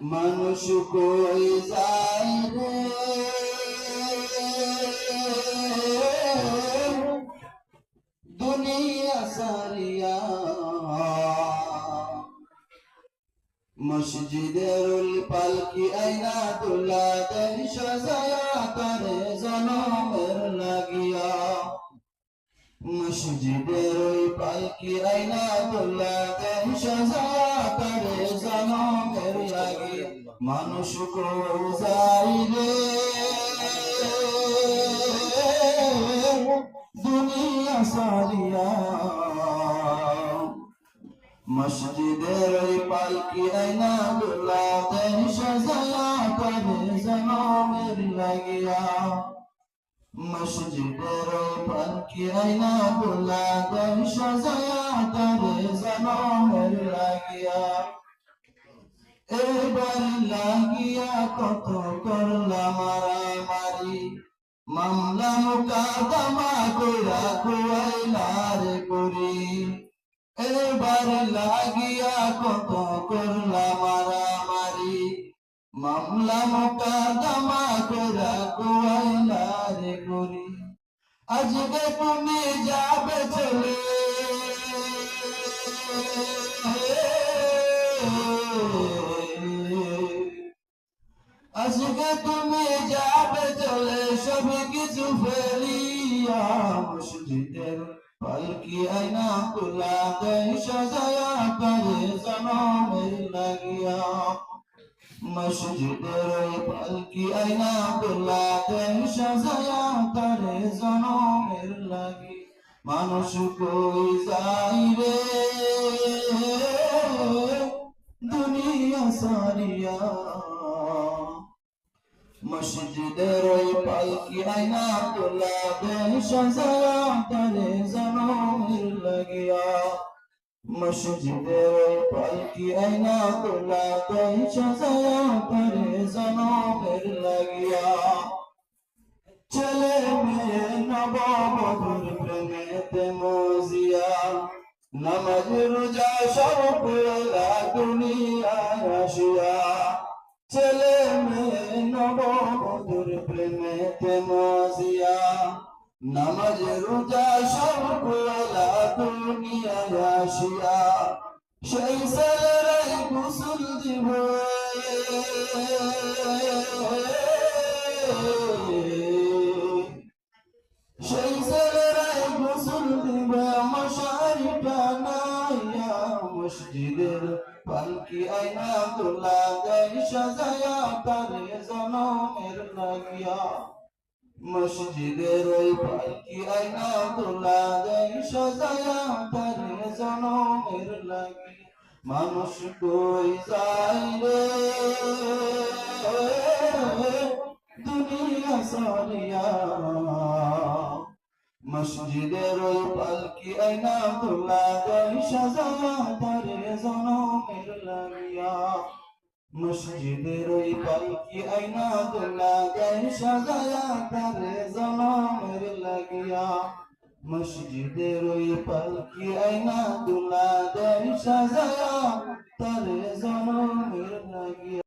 মানুষ কই যায় রে দুনিয়া সারিয়া। মসজিদের পালকি আইনা দুলা দেন সাজায়া তারে জনমের লাগিয়া। মসজিদের পালকি আইনা দুলা দেন সাজায়া মানুষ কো যাই রে দুনিয়া সারিয়া মসজিদের পালকি আইনা দুলা দেন সাজায়া তারে জনমের লাগিয়া। মসজিদের পালকি আইনা দুলা দেন সাজায়া তারে জনমের লাগিয়া। এবার লাগিয়া কত করলা মারামারি। মামলা মুকাদমা কইরা কুয়াইলার করি এবার লাগিয়া কত করলা মারামারি। মামলা মুকাদমা কইরা কুয়াইলার করি আজকে তুমি যাবে চলে। আজকে তুমি যাবে চলে সব কিছু ফেলিয়া মসজিদের পালকি আইনা তুলা দেয় সাজায়া করে জনমের লাগিয়া। মসজিদের পালকি আইনা তুলা দেয় সাজায়া করে জনমের লাগি মানুষ কই যাই রে? দুনিয়া সারিয়া মসজিদের ওই পালকি আইনা তোলা দেন সাজায়া তারে জনমের লাগিয়া। মসজিদের ওই পালকি আইনা তোলা দেন সাজায়া তারে জনমের লাগিয়া। ছেলে মেয়ে নববধুর প্রেমেতে মজিয়া। নামাজ, রোজা সব পেলা দুনিয়ায় আসিয়া। ছেলে মজিয়া নামাজ, রোজা সব পেলা দুনিয়ায় আসিয়া সেই ছেলেরাই গোসল দিব। সেই ছেলেরাই গোসল দিবে। মশারি টানাইয়া মসজিদের পালকি আইনা তোলা গাই সাজায়া তারে জনমের লাগিয়া মসজিদের ওই পালকি আইনা তোলা গাই সাজায়া তারে জনমের লাগিয়া মানুষ কই যায় রে? দুনিয়া সারিয়া। মসজিদের ওই পালকি আইনা তোলা গাই সাজায়া তারে জনমের লাগিয়া। মসজিদের ওই পালকি আইনা তোলা গাই সাজায়া তারে জনমের লাগিয়া মসজিদের ওই পালকি আইনা তোলা গাই সাজায়া তারে জনমের লাগিয়া